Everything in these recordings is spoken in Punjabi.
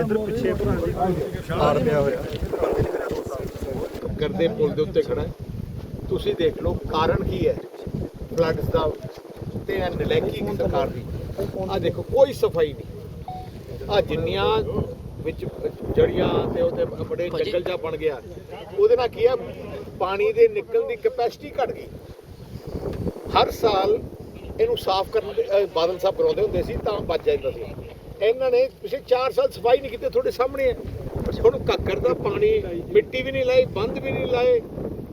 ਇਧਰ ਪਿੱਛੇ ਹਾਰ ਪਿਆ ਹੋਇਆ। ਕਰਦੇ ਪੁਲ ਦੇ ਉੱਤੇ ਖੜਾ। ਤੁਸੀਂ ਦੇਖ ਲਓ ਕਾਰਨ ਕੀ ਹੈ। ਫਲੱਡਸ ਦਾ ਤੇ ਇਹ ਨਲੈਕੀ ਸਰਕਾਰ ਦੀ। ਆ ਦੇਖੋ ਕੋਈ ਸਫ਼ਾਈ ਨਹੀਂ। ਆ ਜਿੰਨੀਆਂ ਵਿੱਚ ਜੜੀਆਂ ਤੇ ਉਹਦੇ ਬੜੇ ਜੰਗਲ ਜਾ ਬਣ ਗਿਆ। ਉਹਦੇ ਨਾਲ ਕੀ ਹੈ? ਪਾਣੀ ਦੇ ਨਿਕਲਣ ਦੀ ਕੈਪੈਸਿਟੀ ਘਟ ਗਈ। ਹਰ ਸਾਲ ਇਹਨੂੰ ਸਾਫ਼ ਕਰਨ ਦੇ ਬਾਦਲ ਸਾਹਿਬ ਕਰਾਉਂਦੇ ਹੁੰਦੇ ਸੀ ਤਾਂ ਬਚ ਜਾਂਦਾ ਸੀ। ਇਹਨਾਂ ਨੇ ਪਿਛਲੇ 4 ਸਾਲ ਸਫ਼ਾਈ ਨਹੀਂ ਕੀਤੀ ਤੁਹਾਡੇ ਸਾਹਮਣੇ ਹੈ। ਹੁਣ ਕੱਕਰ ਦਾ ਪਾਣੀ ਮਿੱਟੀ ਵੀ ਨਹੀਂ ਲਾਈ ਬੰਦ ਵੀ ਨਹੀਂ ਲਾਏ।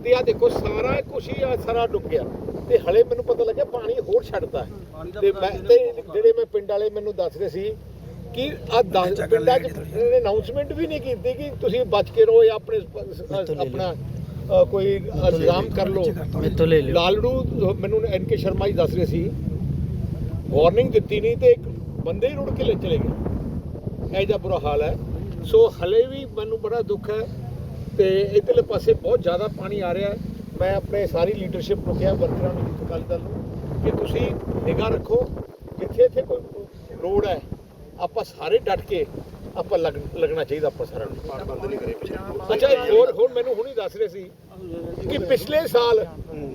ਤੇ ਆ ਦੇਖੋ ਸਾਰਾ ਕੁਛ ਹੀ ਆ ਸਾਰਾ ਡੁੱਬ ਗਿਆ ਤੇ ਹਲੇ ਮੈਨੂੰ ਪਤਾ ਲੱਗਿਆ ਪਾਣੀ ਹੋਰ ਛੱਡਦਾ ਹੈ। ਤੇ ਮੈਂ ਤੇ ਜਿਹੜੇ ਮੈਂ ਪਿੰਡ ਵਾਲੇ ਮੈਨੂੰ ਦੱਸ ਰਹੇ ਸੀ ਕਿ ਆ 10 ਪਿੰਡਾਂ 'ਚ ਇਹਨੇ ਅਨਾਉਂਸਮੈਂਟ ਵੀ ਨਹੀਂ ਕੀਤੀ ਕਿ ਤੁਸੀਂ ਬਚ ਕੇ ਰਹੋ ਜਾਂ ਆਪਣੇ ਆਪਣਾ ਕੋਈ ਇੰਤਜ਼ਾਮ ਕਰ ਲਿਓ। ਲਾਲੜੂ ਮੈਨੂੰ ਐਨ ਕੇ ਸ਼ਰਮਾ ਜੀ ਦੱਸ ਰਹੇ ਸੀ। ਵਾਰਨਿੰਗ ਦਿੱਤੀ ਨਹੀਂ ਤੇ ਇੱਕ ਬੰਦੇ ਹੀ ਰੁੜ ਕੇ ਲੈ ਚਲੇ ਗਏ। ਜਿਹਾ ਬੁਰਾ ਹਾਲ ਹੈ। ਸੋ ਹਲੇ ਵੀ ਮੈਨੂੰ ਬੜਾ ਦੁੱਖ ਹੈ ਤੇ ਇਧਰਲੇ ਪਾਸੇ ਬਹੁਤ ਜ਼ਿਆਦਾ ਪਾਣੀ ਆ ਰਿਹਾ ਹੈ। ਮੈਂ ਆਪਣੇ ਸਾਰੀ ਲੀਡਰਸ਼ਿਪ ਨੂੰ ਕਿਹਾ ਵਰਕਰਾਂ ਨੂੰ ਅਕਾਲੀ ਦਲ ਨੂੰ ਕਿ ਤੁਸੀਂ ਨਿਗਾਹ ਰੱਖੋ ਜਿੱਥੇ ਇੱਥੇ ਕੋਈ ਲੋੜ ਹੈ ਆਪਾਂ ਸਾਰੇ ਡਟ ਕੇ ਆਪਾਂ ਲੱਗ- ਲੱਗਣਾ ਚਾਹੀਦਾ ਆਪਾਂ ਸਾਰਿਆਂ ਨੂੰ। ਬੰਦ ਨਹੀਂ ਕਰੇ ਪਿੱਛੇ ਅੱਛਾ ਹੋਰ ਹੁਣ ਮੈਨੂੰ ਹੁਣੀ ਦੱਸ ਰਹੇ ਸੀ ਕਿ ਪਿਛਲੇ ਸਾਲ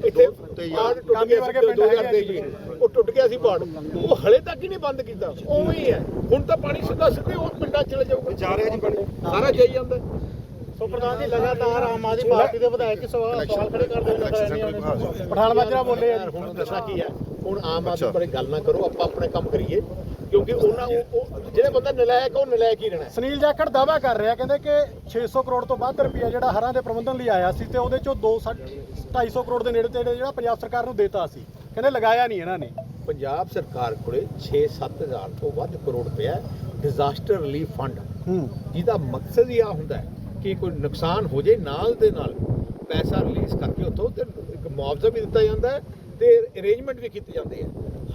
ਇੱਥੇ ਬਾੜ ਟੁੱਟ ਗਿਆ ਸੀ 2023 ਜੀ। ਉਹ ਟੁੱਟ ਗਿਆ ਸੀ ਬਾੜ ਉਹ ਹਲੇ ਤੱਕ ਹੀ ਨਹੀਂ ਬੰਦ ਕੀਤਾ। ਉਵੇਂ ਹੀ ਹੈ। ਹੁਣ ਤਾਂ ਪਾਣੀ ਸਿੱਧਾ ਸਿੱਧੇ ਉਹ ਪਿੰਡਾਂ ਚਲੇ ਜਾਊਗਾ। ਜਾ ਰਿਹਾ ਜੀ ਪਾਣੀ ਸਾਰਾ ਜਾਈ ਜਾਂਦਾ। ਸੋ ਪ੍ਰਧਾਨ ਜੀ ਲਗਾਤਾਰ ਆਮ ਆਦਮੀ ਪਾਰਟੀ ਦੇ ਵਿਧਾਇਕ ਸਵਾਲ ਸਵਾਲ ਖੜੇ ਕਰਦੇ ਨੇ। ਪਠਾਨ ਮਾਜਰਾ ਬੋਲੇ ਆ ਹੁਣ ਦੱਸਾਂ ਕੀ ਹੈ? ਹੁਣ ਆਮ ਆਦਮੀ ਬਾਰੇ ਗੱਲ ਨਾ ਕਰੋ ਆਪਾਂ ਆਪਣੇ ਕੰਮ ਕਰੀਏ। ਕਿਉਂਕਿ ਉਹਨਾਂ ਉਹ- ਉਹ ਜਿਹੜੇ ਬੰਦਾ ਨਲਾਇਕ ਉਹ ਨਲਾਇਕ ਹੀ ਰਹਿਣਾ। ਸੁਨੀਲ ਜਾਖੜ ਦਾਅਵਾ ਕਰ ਰਿਹਾ ਕਹਿੰਦੇ ਕਿ 600 ਕਰੋੜ ਤੋਂ ਵੱਧ ਰੁਪਇਆ ਜਿਹੜਾ ਹਰਾਂ ਦੇ ਪ੍ਰਬੰਧਨ ਲਈ ਆਇਆ ਸੀ ਤੇ ਉਹਦੇ ਚੋਂ 2 250 ਕਰੋੜ ਦੇ ਨੇੜੇ ਤੇੜੇ ਜਿਹੜਾ ਪੰਜਾਬ ਸਰਕਾਰ ਨੂੰ ਦੇਤਾ ਸੀ। ਕਹਿੰਦੇ ਲਗਾਇਆ ਨਹੀਂ ਇਹਨਾਂ ਨੇ। ਪੰਜਾਬ ਸਰਕਾਰ ਕੋਲੇ 6-7 ਹਜ਼ਾਰ ਤੋਂ ਵੱਧ ਕਰੋੜ ਰੁਪਇਆ ਡਿਜ਼ਾਸਟਰ ਰਿਲੀਫ ਫੰਡ ਹੂੰ। ਜਿਹਦਾ ਮਕਸਦ ਹੀ ਆ ਹੁੰਦਾ ਹੈ ਕਿ ਕੋਈ ਨੁਕਸਾਨ ਹੋ ਜੇ ਨਾਲ ਦੇ ਨਾਲ ਪੈਸਾ ਰਿਲੀਜ਼ ਕਰਕੇ ਉੱਥੋਂ ਤੇ ਇੱਕ ਮੁਆਵਜ਼ਾ ਵੀ ਦਿੱਤਾ ਜਾਂਦਾ ਹੈ। ਤੇ ਅਰੇਂਜਮੈਂਟ ਵੀ ਕੀਤੇ ਜਾਂਦੇ ਆ।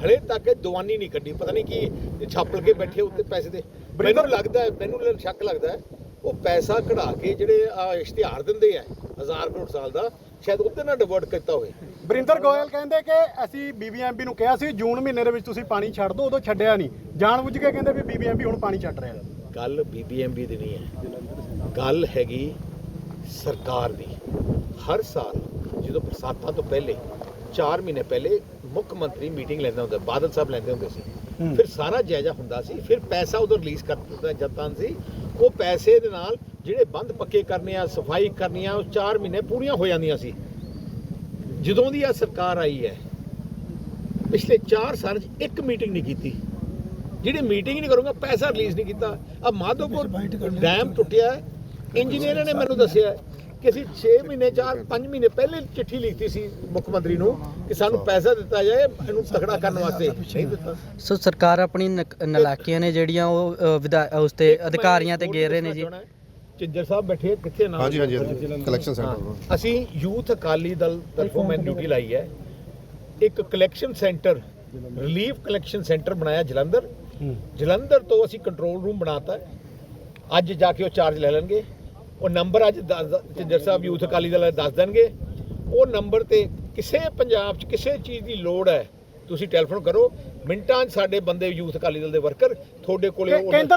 ਹਲੇ ਤੱਕ ਦੀਵਾਨੀ ਨਹੀਂ ਕੱਢੀ। ਪਤਾ ਨਹੀਂ ਕੀ ਛਾਪਲ ਕੇ ਬੈਠੇ ਉੱਤੇ ਪੈਸੇ ਦੇ। ਮੈਨੂੰ ਲੱਗਦਾ ਹੈ ਮੈਨੂੰ ਸ਼ੱਕ ਲੱਗਦਾ ਹੈ ਉਹ ਪੈਸਾ ਕਢਾ ਕੇ ਜਿਹੜੇ ਆ ਇਸ਼ਤਿਹਾਰ ਦਿੰਦੇ ਆ 1000 ਕਰੋੜ ਸਾਲ ਦਾ ਸ਼ਾਇਦ ਉੱਤੇ ਨਾਲ ਡਿਵਰਟ ਕੀਤਾ ਹੋਵੇ। ਬਰਿੰਦਰ ਗੋਇਲ ਕਹਿੰਦੇ ਕਿ ਅਸੀਂ ਬੀਬੀਐਮਬੀ ਨੂੰ ਕਿਹਾ ਸੀ ਜੂਨ ਮਹੀਨੇ ਦੇ ਵਿੱਚ ਤੁਸੀਂ ਪਾਣੀ ਛੱਡ ਦਿਓ ਉਦੋਂ ਛੱਡਿਆ ਨਹੀਂ। ਜਾਣਬੁੱਝ ਕੇ ਕਹਿੰਦੇ ਵੀ ਬੀਬੀਐਮਬੀ ਹੁਣ ਪਾਣੀ ਛੱਡ ਰਿਹਾ। ਗੱਲ ਬੀਬੀਐਮਬੀ ਦੀ ਨਹੀਂ ਹੈ। ਗੱਲ ਹੈਗੀ ਸਰਕਾਰ ਦੀ। ਹਰ ਸਾਲ ਜਦੋਂ ਬਰਸਾਤਾਂ ਤੋਂ ਪਹਿਲੇ 4 ਮਹੀਨੇ ਪਹਿਲੇ ਮੁੱਖ ਮੰਤਰੀ ਮੀਟਿੰਗ ਲੈਂਦਾ ਹੁੰਦਾ ਬਾਦਲ ਸਾਹਿਬ ਲੈਂਦੇ ਹੁੰਦੇ ਸੀ। ਫਿਰ ਸਾਰਾ ਜਾਇਜ਼ਾ ਹੁੰਦਾ ਸੀ ਫਿਰ ਪੈਸਾ ਉਦੋਂ ਰਿਲੀਜ਼ ਕਰ ਦਿੱਤਾ ਜਾਂਦਾ ਸੀ। ਉਹ ਪੈਸੇ ਦੇ ਨਾਲ ਜਿਹੜੇ ਬੰਦ ਪੱਕੇ ਕਰਨੇ ਆ ਸਫ਼ਾਈ ਕਰਨੀਆਂ ਉਹ 4 ਮਹੀਨੇ ਪੂਰੀਆਂ ਹੋ ਜਾਂਦੀਆਂ ਸੀ। ਜਦੋਂ ਦੀ ਆ ਸਰਕਾਰ ਆਈ ਹੈ ਪਿਛਲੇ 4 ਸਾਲ 'ਚ ਇੱਕ ਮੀਟਿੰਗ ਨਹੀਂ ਕੀਤੀ। ਜਿਹੜੀ ਮੀਟਿੰਗ ਨਹੀਂ ਕਰੂੰਗਾ ਪੈਸਾ ਰਿਲੀਜ਼ ਨਹੀਂ ਕੀਤਾ। ਆ ਮਾਧੋਪੁਰ ਡੈਮ ਟੁੱਟਿਆ। ਇੰਜੀਨੀਅਰਾਂ ਨੇ ਮੈਨੂੰ ਦੱਸਿਆ ਕਿ ਅਸੀਂ 6 ਮਹੀਨੇ 4 5 ਮਹੀਨੇ ਪਹਿਲੇ ਚਿੱਠੀ ਲਿਖਤੀ ਸੀ ਮੁੱਖ ਮੰਤਰੀ ਨੂੰ ਕਿ ਸਾਨੂੰ ਪੈਸਾ ਦਿੱਤਾ ਜਾਏ ਇਹਨੂੰ ਤਕੜਾ ਕਰਨ ਵਾਸਤੇ। ਨਹੀਂ ਦਿੱਤਾ। ਸੋ ਸਰਕਾਰ ਆਪਣੀ ਨਲਾਇਕੀਆਂ ਨੇ ਜਿਹੜੀਆਂ ਉਹ ਉਸ ਤੇ ਅਧਿਕਾਰੀਆਂ ਤੇ ਗੇਰ ਰਹੇ ਨੇ ਜੀ। ਝਿੰਜਰ ਸਾਹਿਬ ਬੈਠੇ ਕਿੱਥੇ ਨਾਲ? ਹਾਂਜੀ ਹਾਂਜੀ ਕਲੈਕਸ਼ਨ ਸੈਂਟਰ ਅਸੀਂ ਯੂਥ ਅਕਾਲੀ ਦਲ ਤਰਫੋਂ ਮੈਂ ਡਿਊਟੀ ਲਾਈ ਹੈ। ਇੱਕ collection centre relief collection centre ਬਣਾਇਆ ਜਲੰਧਰ। ਜਲੰਧਰ ਤੋਂ ਅਸੀਂ ਕੰਟਰੋਲ ਰੂਮ ਬਣਾਤਾ। ਅੱਜ ਜਾ ਕੇ ਉਹ ਚਾਰਜ ਲੈ ਲੈਣਗੇ। ਉਹ ਨੰਬਰ ਅੱਜ ਝਿੰਜਰ ਸਾਹਿਬ ਯੂਥ ਅਕਾਲੀ ਦਲ ਦੱਸ ਦੇਣਗੇ। ਉਹ ਨੰਬਰ ਤੇ ਕਿਸੇ ਪੰਜਾਬ 'ਚ ਕਿਸੇ ਚੀਜ਼ ਦੀ ਲੋੜ ਹੈ ਤੁਸੀਂ ਟੈਲੀਫੋਨ ਕਰੋ। ਮਿੰਟਾਂ 'ਚ ਸਾਡੇ ਬੰਦੇ ਯੂਥ ਅਕਾਲੀ ਦਲ ਦੇ ਵਰਕਰ ਤੁਹਾਡੇ ਕੋਲੇ ਉਹ